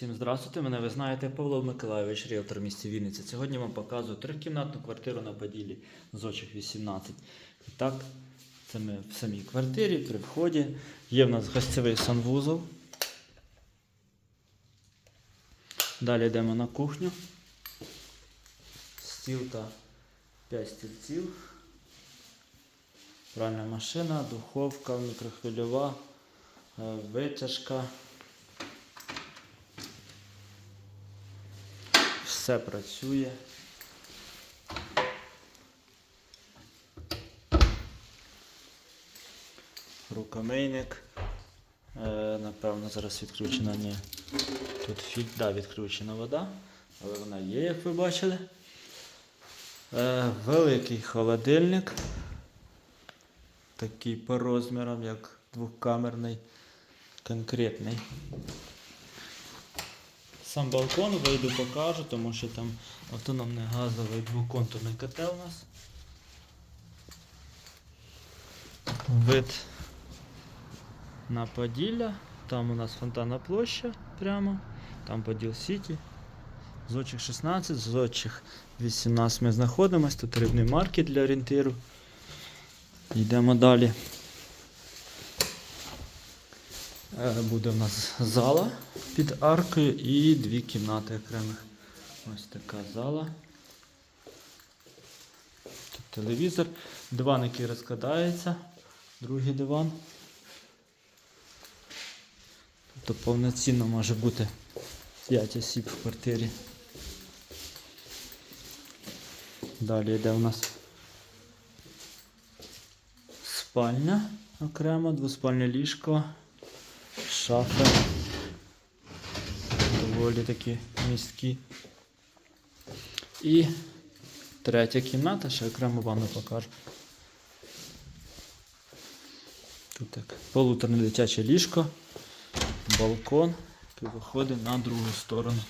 Всім здравствуйте, мене ви знаєте Павло Миколайович, ріелтор місті Вінниця. Сьогодні вам показую трьохкімнатну квартиру на Поділі Зочих 18. І так, це ми в самій квартирі при вході. Є в нас гостєвий санвузол. Далі йдемо на кухню. Стіл та 5 стільців. Пральна машина, духовка, мікрохвильова, е, витяжка. Все працює. Рукомийник. Е, напевно, зараз відключена ні. Тут фільтр, да, відключена вода, але вона є, як ви бачили. Е, великий холодильник. Такий по розмірам, як двокамерний, конкретний. Сам балкон вийду покажу, тому що там автономний газовий двоконтурний котел у нас. Вид на Поділля. Там у нас фонтанна площа прямо. Там Поділ Сіті. Зочих 16, зочих 18 ми знаходимося. Тут рибний маркет для орієнтиру. Йдемо далі. Е, Буде в нас зала під аркою і дві кімнати окремих. Ось така зала. Тут телевізор, диван, який розкладається, другий диван. Тобто повноцінно може бути 5 осіб в квартирі. Далі йде у нас спальня окремо, двоспальне ліжко, шафи. Доволі такі місткі. І третя кімната, ще окремо ванну покажу. Тут так полуторне дитяче ліжко, балкон, який виходить на другу сторону.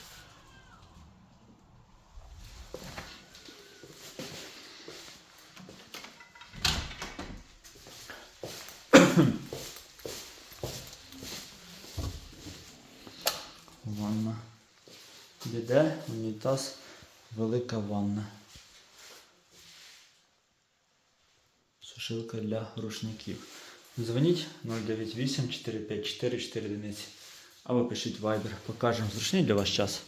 Ванна. Біде, унітаз, велика ванна. Сушилка для рушників. Дзвоніть 098 454 4 одиниці. Або пишіть Viber. Покажемо зручний для вас час.